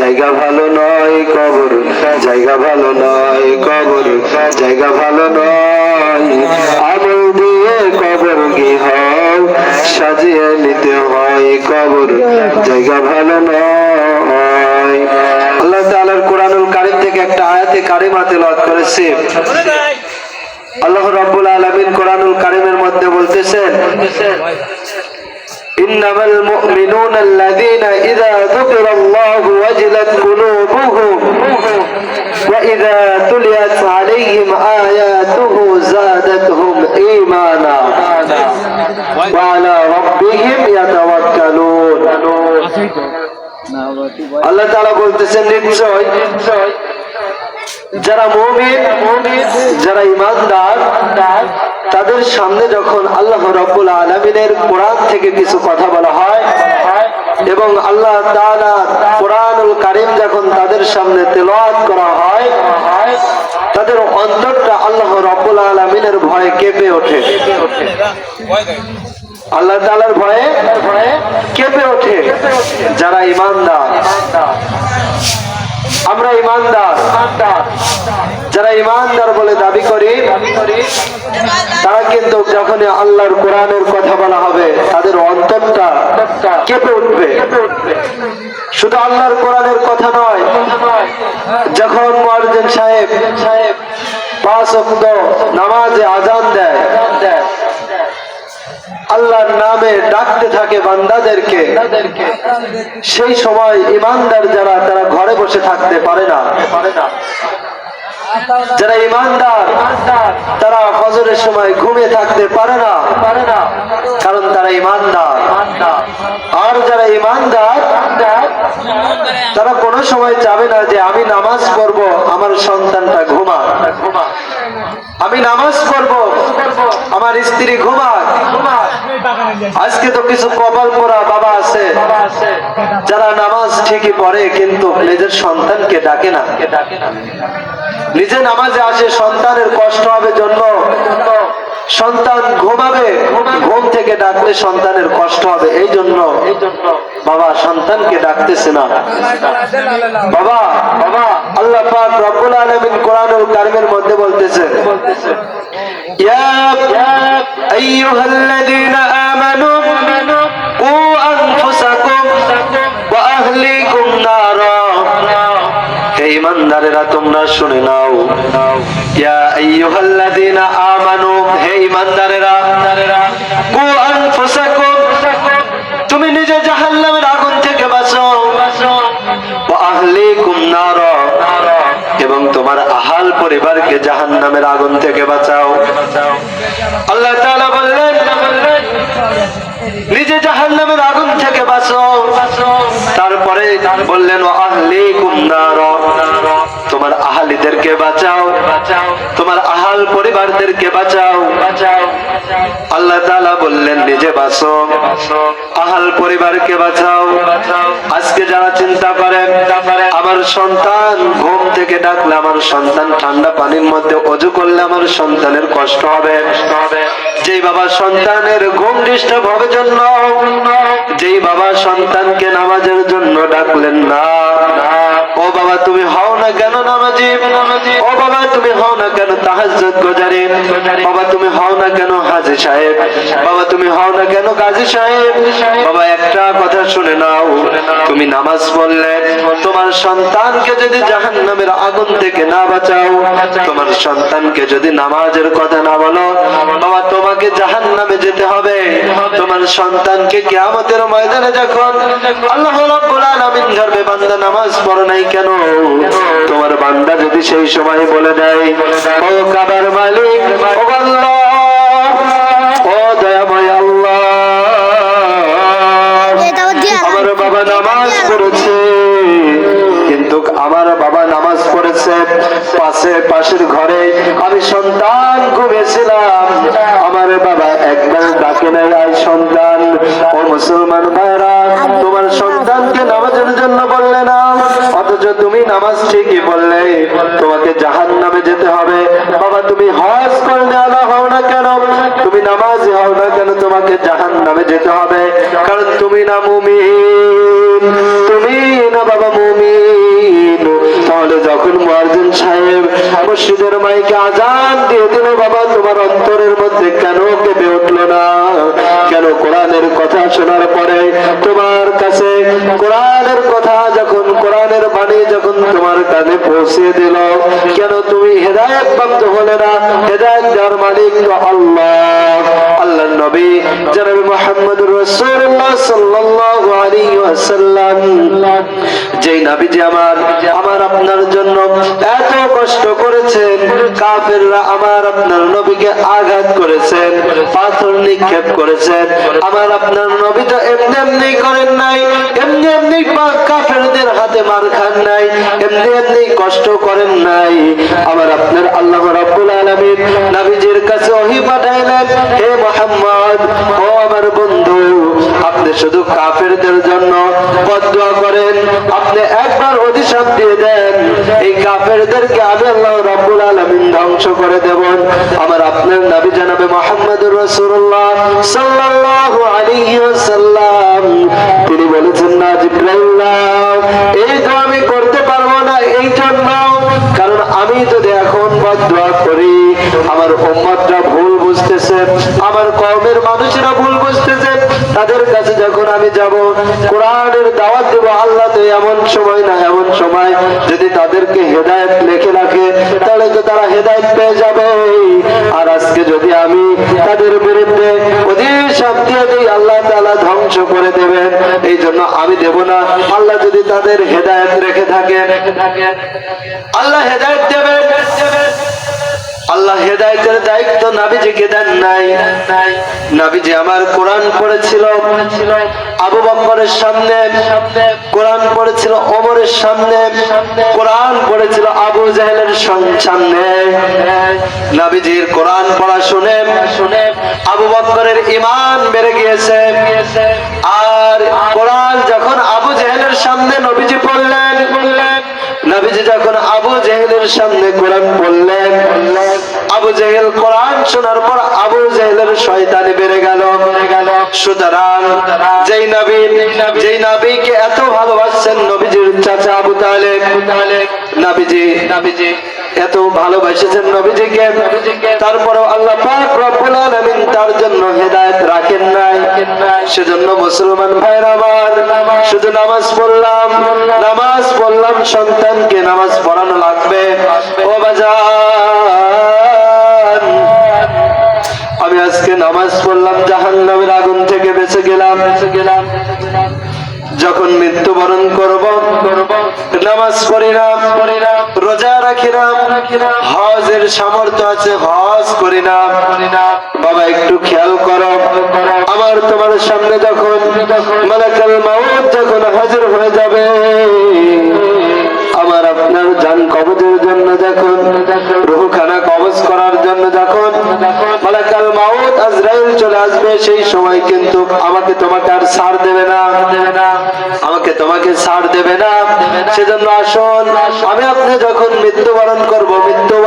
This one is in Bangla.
জায়গা ভালো নয়, কবর জায়গা ভালো নয়, কবর জায়গা ভালো নয়। আমল দিয়ে কবর গৃহ সাজিয়ে নিতে হয়, কবর জায়গা ভালো নয়। আল্লাহ তাআলার কোরআনুল কারীম থেকে একটা আয়াতে কারিমা তেলাওয়াত করেছে। আল্লাহ রাব্বুল আলামিন কোরআনুল কারীমের মধ্যে বলতেছেন إنما المؤمنون الذين إذا ذكر الله وجلت قلوبهم وإذا تليت عليهم آياته زادتهم إيمانا وعلى ربهم يتوكلون আল্লাহ তাআলা বলতেছেন নিশ্চয় যারা মুমিন সামনে যখন আল্লাহ রাব্বুল আলামিনের কোরআন থেকে কিছু কথা বলা হয়, এবং আল্লাহ কোরআনুল কারীম যখন তাদের সামনে তেলাওয়াত করা হয়, তাদের অন্তরটা আল্লাহ রাব্বুল আলামিনের ভয়ে কেঁপে ওঠে। আল্লাহ তাআলার ভয়ে কেঁপে ওঠে। যারা ইমানদার আমরা ইমানদার। যারা ইমানদার বলে দাবি করি, তারা কিন্তু যখন আল্লাহর কোরআনের কথা বলা হবে, তাদের অন্তরটা কেঁপে উঠবে। শুধু আল্লাহর কোরআনের কথা নয়, যখন সাহেব সাহেব পাঁচ ওয়াক্ত নামাজে আজান দেয় আল্লাহর নামে ডাকতে থাকে বান্দাদেরকে। সেই সময় ইমানদার যারা, তারা ঘরে বসে থাকতে পারে না। যারা ইমানদার, তারা ফজরের সময় ঘুমিয়ে থাকতে পারে না। পারে না কারণ তারা ইমানদার। আর যারা ইমানদার, তারা কোনো সময় চাবে না যে আমি নামাজ পড়ব, আমার সন্তানটা ঘুমা ঘুমা আমি নামাজ পড়ব। আমার স্ত্রী ঘুমাক। আজকে তো কিছু কপাল পড়া বাবা আছে। যারা নামাজ ঠিকই পড়ে, কিন্তু নিজের সন্তানকে ডাকে না। নিজে নামাজে আসে, সন্তানের কষ্ট হবে জন্য। সন্তান ঘুমাবে ঘুম থেকে ডাকলে সন্তানের কষ্ট হবে। এই জন্য বাবা সন্তানকে ডাকতেছে না। বাবা বাবা আল্লাহ পাক রব্বুল আলামিন কোরআনুল কারিমের মধ্যে বলতেছে ইয়া আইয়ুহাল্লাযীনা আমানু ইমানদারেরা তোমরা শুনে নাও। ইয়া আমানু, হে ইমানদারেরা তুমি নিজে জাহান্নামের আগুন থেকে বাঁচো। ওয়া আহলিকুম নারা, এবং তোমার আহাল পরিবারকে জাহান্নামের আগুন থেকে বাঁচাও। আল্লাহ বললেন, নিজে জাহান্নামের আগুন থেকে বাঁচো। তারপরে বললেন তোমার আহালিদেরকে বাঁচাও। তোমার আহাল পরিবারদেরকে বাঁচাও। আল্লাহ তাআলা বললেন, নিজে বাঁচো। আহাল পরিবারকে বাঁচাও। আজকে যারা চিন্তা করে, আমার সন্তান ঘুম থেকে ডাকলে আমার সন্তান ঠান্ডা পানির মধ্যে অজু করলে আমার সন্তানের কষ্ট হবে। যেই বাবা সন্তানের ঘুম ডিস্টার্ব হবে জন্য, যেই বাবা সন্তানকে নামাজের জন্য ডাকলেন না। বাবা, তুমি হও না কেন ও বাবা, তুমি হও না কেন গোজারি? বাবা, তুমি হও না কেন হাজি সাহেব? বাবা, তুমি হও না কেন সাহেব? বাবা, একটা কথা শুনে নাও। তুমি নামাজ পড়লে তোমার সন্তানকে যদি জাহান্নামের আগুন থেকে না বাঁচাও, তোমার সন্তানকে যদি নামাজের কথা না বলো, বাবা, তোমাকে জাহান্নামে যেতে হবে। তোমার সন্তানকে কিয়ামতের ময়দানে যখন আল্লাহ রাব্বুল আলামিন ধরবে বান্দা নামাজ পড়ো নাই কেন? তোমার বান্দা যদি সেই সময় বলে দেয়, ও কাবার মালিক, ও আল্লাহ ও দয়াময় আল্লাহ, আমার বাবা নামাজ পড়েছে, কিন্তু আমার বাবা নামাজ পড়েছে, পাশে, পাশের ঘরে আমি সন্তান ঘুমেছিলাম আমার বাবা ডাকে নাই আয় সন্তান। ও মুসলমান ভাইরা তোমার সন্তানকে নামাজের জন্য বললে না। অথচ তুমি নামাজ ঠিকই বললে। তোমাকে জাহান নামে যেতে হবে। বাবা তুমি হজ করলে আলা হও না কেন? তুমি নামাজি হও না কেন? তোমাকে জাহান নামে যেতে হবে। কারণ তুমি না মুমিন। বাবা মুমিন। তাহলে যখন মুয়াজ্জিন সাহেব মসজিদের মাইকে আজান দিয়ে দিল বাবা তোমার অন্তরের মধ্যে না কেন কোরআনের কথা শোনার পরে তোমার কাছে কোরআনের কথা যখন, কোরআনের বাণী যখন তোমার কানে পৌঁছে দিল, কেন তুমি হেদায়ত প্রাপ্ত হলে না? হেদায়ত দেওয়ার মালিক আল্লাহ। আল্লাহ নবী, জনাবি মোহাম্মদ রাসূলুল্লাহ সাল্লাল্লাহু আলাইহি ওয়াসাল্লাম। যেই নবী যে আমার আমার আপনার জন্য এত কষ্ট করেছেন, কাফেররা আমার আপনার নবীকে আঘাত করেছেন, পাথর নিক্ষেপ করেছেন। আমার আপনার নবী তো এমনি এমনি করেন নাই, এমনি এমনি কাফেরদের হাতে মার খান নাই, এমনি এমনি কষ্ট করেন নাই। আমার আপনার আল্লাহ রাব্বুল আলামিন নবীজির কাছে ওহী পাঠাইলেন, হে মোহাম্মদ শুধু কাফেরদের জন্য বদদোয়া করেন। আপনি একবার অধিশাপ দিয়ে দেন। এই কাফেরদেরকে আমি আল্লাহ রাব্বুল আলামিন ধ্বংস করে দেব। আমার আপনার নবী জানাবে মোহাম্মদুর রাসূলুল্লাহ সাল্লাল্লাহু আলাইহি তিনি বলেছেন, না জিব্রাইল্লাহ এই আমি করতে পারব না, এই জন্য। কারণ আমি যদি এখন বদদোয়া করি, আমার উম্মতরা ভুল বুঝতেছে, আমার কওমের মানুষেরা ভুল বুঝতেছে তাদের কাছে যখন আমি যাব, কোরআনের দাওয়াত দেব আল্লাহ তো এমন সময় না, এমন সময় যদি তাদেরকে হেদায়েত লেখে রাখে, তাহলে তো তারা হেদায়েত পেয়ে যাবে। আর আজকে যদি আমি তাদের বিরুদ্ধে অধিশাপ দিয়ে দিই আল্লাহ তাআলা ধ্বংস করে দেবেন, এই জন্য আমি দেব না। আল্লাহ যদি তাদের হেদায়েত রেখে থাকে আল্লাহ হেদায়েত দেবেন। আল্লাহ হেদায়েতের দায়িত্ব নাবিজিকে দেন নাই। নাবিজি আমার কোরআন পড়েছিল। আবু বকরের সামনে কোরআন পড়েছিল ওমরের সামনে কোরআন পড়েছিল আবু জাহেলের সামনে। নাবিজির কোরআন পড়া শুনে শুনে আবু বকরের ইমান বেড়ে গিয়েছে। আর কোরআন যখন আবু জাহেলের সামনে নবীজি পড়লেন। নবীজি যখন আবু জেহেলের সামনে কোরআন পড়লেন জেহেল কোরআন শোনার পর আবু জেহেলের শয়তানি বেড়ে গেল। সুতরাং যেই নবী যেই নবীকে এত ভালোবাসছেন নবীজির চাচা আবু তালেব নবীজি নবীজি। এত ভালোবাসেছেন নবীজিকে তারপরে আল্লাহ পাক রব্বুল আলামিন তার জন্য হেদায়েত রাখেন নাই। সেজন্য মুসলমান ভাইরা আমার শুধু নামাজ পড়লাম নামাজ পড়লাম। সন্তানকে নামাজ পড়ানো লাগবে। ও বাজার আজকে নামাজ পড়লাম, জাহান্নামের আগুন থেকে বেঁচে গেলাম। বেঁচে গেলাম যখন মৃত্যুবরণ করব, নামাজ পড়ি না রোজা রাখি না হজের সামর্থ্য আছে, হজ করি না বাবা, একটু খেয়াল করো। আমার তোমার সামনে যখন মালাকাল মাউত যখন হাজির হয়ে যাবে, আমার আপনার জান কবজের জন্য যখন, রুহখানা কবজ করার জন্য যখন আজরাইল চলে আসবে, সেই সময় কিন্তু আমাকে তোমাকে আর ছাড় দেবে না। দেবে না আমাকে তোমাকে ছাড় দেবে না। সেজন্য আসল আমি আপনি যখন মৃত্যুবরণ করব মৃত্যু